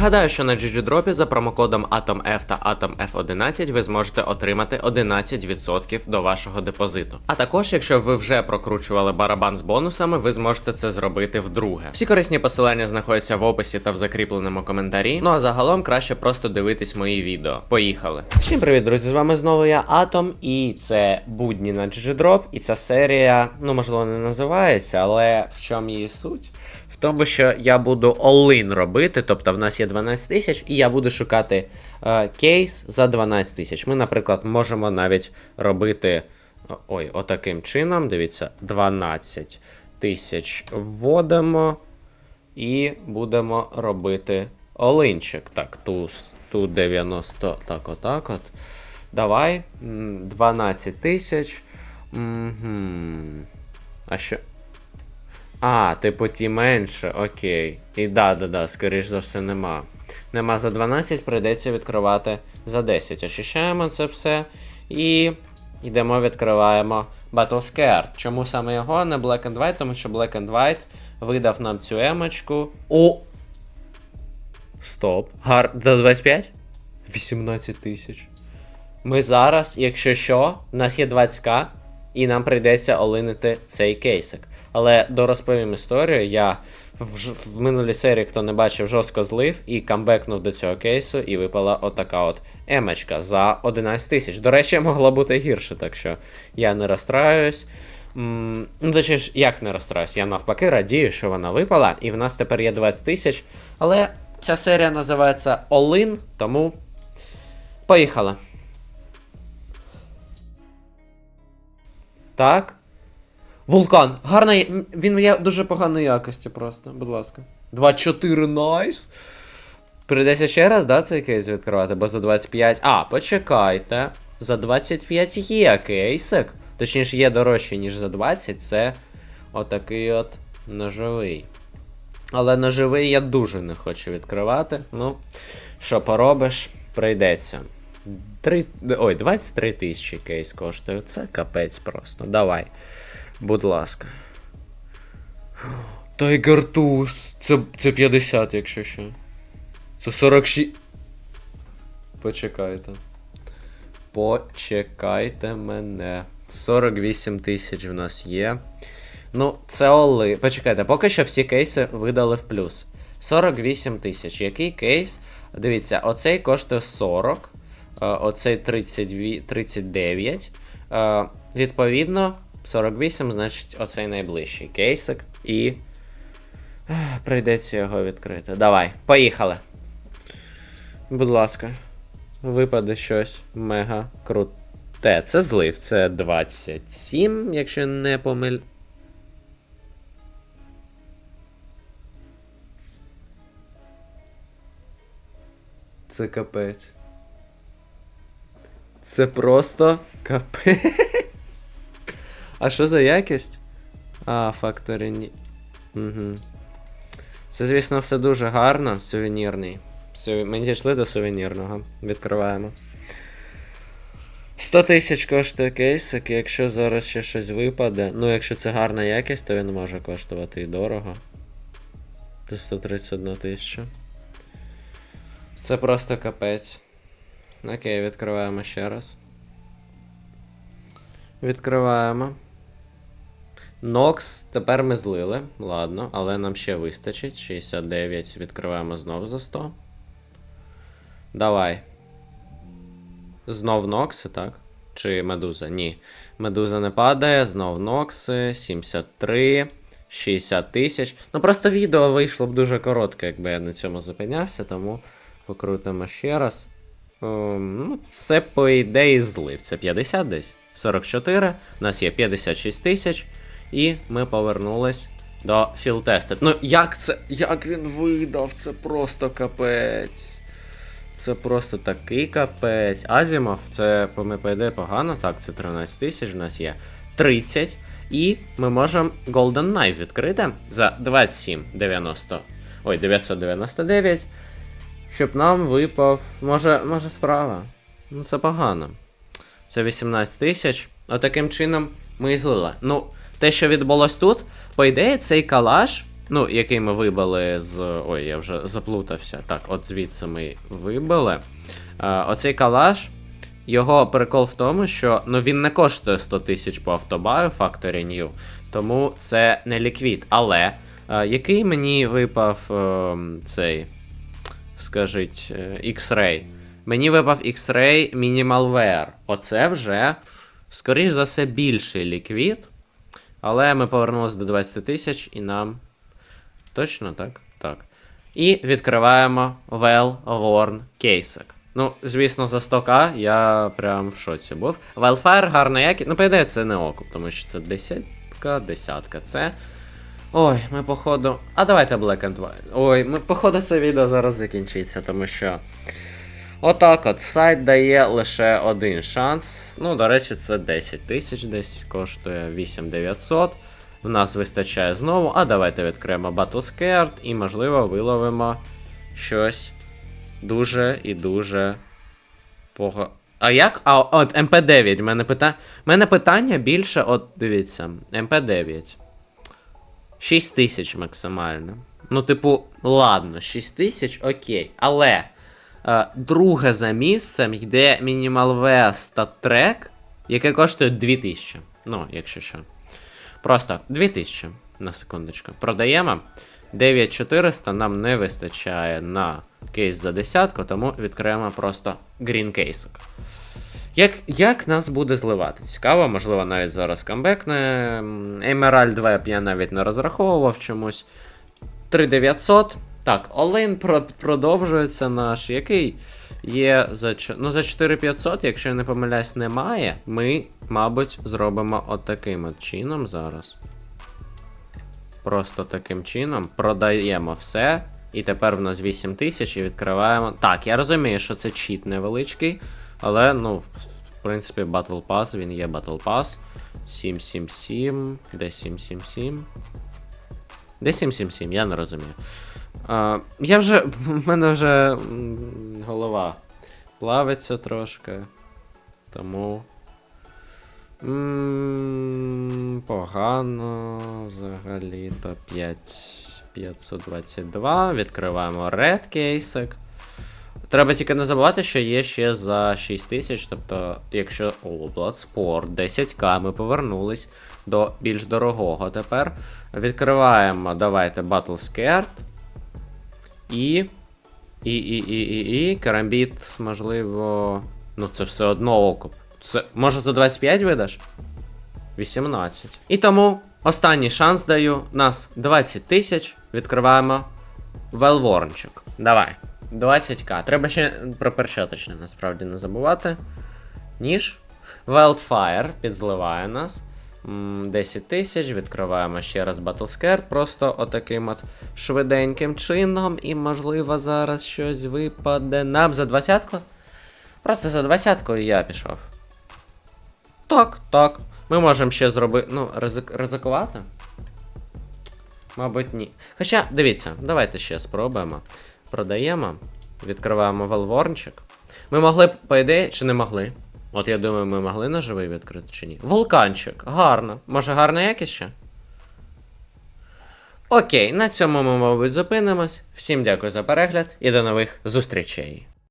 Нагадаю, що на GGDrop за промокодом AtomF та AtomF11 ви зможете отримати 11% до вашого депозиту. А також, якщо ви вже прокручували барабан з бонусами, ви зможете це зробити вдруге. Всі корисні посилання знаходяться в описі та в закріпленому коментарі. Ну а загалом краще просто дивитись мої відео. Поїхали! Всім привіт, друзі! З вами знову я Атом, і це будні на GGDrop. І ця серія, ну можливо, не називається, але в чому її суть? В тому, що я буду all-in робити, тобто в нас є 12 тисяч, і я буду шукати е, кейс за 12 тисяч. Ми, наприклад, можемо навіть робити ой, отаким чином. Дивіться, 12 тисяч вводимо і будемо робити олинчик. Так, ту, ту 90, так, отак от. Давай. 12 тисяч. Мгм. А що? А, типу ті менше, окей. І да, да, да, скоріш за все, нема. Нема за 12, прийдеться відкривати за 10. Очищаємо це все. І йдемо, відкриваємо Battle Scare. Чому саме його, не Black and White? Тому що Black and White видав нам цю емочку. О! Стоп. Гар. За 25? 18 тисяч. Ми зараз, якщо що, в нас є 20к, і нам прийдеться олинити цей кейсик. Але дорозповім історію, я в, в минулій серії, хто не бачив, жорстко злив і камбекнув до цього кейсу, і випала отака от емочка за 11 тисяч. До речі, могло бути гірше, так що я не розстраюсь. М, Ну, точніше, як не розстраюсь, я навпаки радію, що вона випала, і в нас тепер є 20 тисяч. Але ця серія називається All-In, тому поїхали. Так. Вулкан. Гарний. Він є дуже поганої якості просто, будь ласка. 24 найс. Прийдеться ще раз, да, цей кейс відкривати, бо за 25. А, почекайте. За 25 є кейсик. Точніше, є дорожче, ніж за 20. Це отакий от ножовий. Але ножовий я дуже не хочу відкривати. Ну, що поробиш, прийдеться. 3, ой, 23 тисячі кейс коштує. Це капець просто. Давай. Будь ласка. Тайгер Туз. Це, це 50, якщо що. Це 46. Почекайте. Почекайте мене. 48 тисяч в нас є. Ну, це оли. Почекайте, поки що всі кейси видали в плюс. 48 тисяч. Який кейс? Дивіться, оцей коштує 40, е, оцей 32, 39. Е, Відповідно, 48, значить, оцей найближчий кейсик. І. Прийдеться його відкрити. Давай, поїхали. Будь ласка, випаде щось мега круте. Це злив, це 27, якщо не помиль. Це капець. Це просто капець. А що за якість? А, факторі ні. Угу. Це, звісно, все дуже гарно, сувенірний. Суве- Ми дійшли до сувенірного. Відкриваємо. 100 тисяч коштує кейсик, якщо зараз ще щось випаде. Ну, якщо це гарна якість, то він може коштувати і дорого. Це 131 тисяча. Це просто капець. Окей, відкриваємо ще раз. Відкриваємо. Нокс тепер ми злили. Ладно, але нам ще вистачить. 69 відкриваємо знов за 100. Давай. Знов Нокси, так? Чи медуза? Ні. Медуза не падає, знов Нокси, 73, 60 тисяч. Ну просто відео вийшло б дуже коротке, якби я на цьому зупинявся, тому покрутимо ще раз. Ем, ну, це по ідеї злив. Це 50 десь. 44. У нас є 56 тисяч. І ми повернулись до філтесту. Ну, як це. Як він видав? Це просто капець. Це просто такий капець. Азімов, це ми по погано. Так, це 13 тисяч, в нас є 30. І ми можемо Golden Knife відкрити за 27,90. Ой, 999. Щоб нам випав. Може, може справа. Ну, це погано. Це 18 тисяч. Отаким чином ми і злили. Ну, те, що відбулось тут, по ідеї, цей калаш Ну, який ми вибили з. Ой, я вже заплутався. Так, от звідси ми вибили. Е, оцей калаш. Його прикол в тому, що ну, він не коштує 100 тисяч по автобаю Factory New, тому це не ліквід. Але е, який мені випав е, цей, скажіть, е, X-Ray? Мені випав X-Ray Minimal Wear. Оце вже, скоріш за все, більший ліквід. Але ми повернулися до 20 тисяч і нам. Точно так? Так. І відкриваємо Well Worn кейсик. Ну, звісно, за 100к я прям в шоці був. Wildfire, гарна якість. Ну, по ідеї, це не окуп, тому що це десятка, десятка. Це. Ой, ми походу. А давайте Black and White. Ой, ми походу це відео зараз закінчиться, тому що. Отак от сайт дає лише один шанс. Ну, до речі, це 10 тисяч десь коштує 8900. В нас вистачає знову. А давайте відкриємо Battle Scared і, можливо, виловимо щось дуже і дуже пого. А як? А от МП9. Мене пита... мене питання більше, от дивіться, МП9. 6 тисяч максимально. Ну, типу, ладно, 6 тисяч, окей. Але друге за місцем йде Minimal Vest трек, яке коштує 2000. Ну, якщо що. Просто 2000 на секундочку. Продаємо. 9400 нам не вистачає на кейс за десятку, тому відкриємо просто green кейсик. Як, як нас буде зливати? Цікаво, можливо, навіть зараз камбекне. Emerald Web я навіть не розраховував чомусь. 3900. Так, Олейн про- продовжується наш, який є за, ну, за 4500, якщо я не помиляюсь, немає. Ми, мабуть, зробимо от таким от чином зараз. Просто таким чином продаємо все. І тепер в нас 8 тисяч і відкриваємо. Так, я розумію, що це чіт невеличкий, але, ну, в принципі, Battle Pass, він є Battle Pass. 777. Де 777? Де 777? Я не розумію. А, я вже. В мене вже голова плавиться трошки. Тому. М, Погано. Взагалі-то 5. 522. Відкриваємо Red кейсик. Треба тільки не забувати, що є ще за 6 тисяч. Тобто, якщо. О, Bloodsport, 10к, ми повернулись до більш дорогого тепер. Відкриваємо, давайте Battle Scared. І. І, і, і, і, і. Карамбіт, можливо. Ну, це все одно окуп. Це. Може за 25 видаш? 18. І тому останній шанс даю. Нас 20 тисяч. Відкриваємо велворнчик. Давай. 20к. Треба ще про перчаточне насправді не забувати. Ніж. Wildfire підзливає нас. М, 10 тисяч. Відкриваємо ще раз Battlescared. Просто отаким от швиденьким чином. І, можливо, зараз щось випаде нам за 20-ку. Просто за 20-ку я пішов. Так, так. Ми можемо ще зробити. Ну, ризик... ризикувати? Мабуть, ні. Хоча, дивіться, давайте ще спробуємо. Продаємо. Відкриваємо велворнчик. Ми могли б, по ідеї, чи не могли? От я думаю, ми могли на живий відкрити чи ні. Вулканчик. Гарно. Може, гарна якість ще? Окей, на цьому ми, мабуть, зупинимось. Всім дякую за перегляд і до нових зустрічей.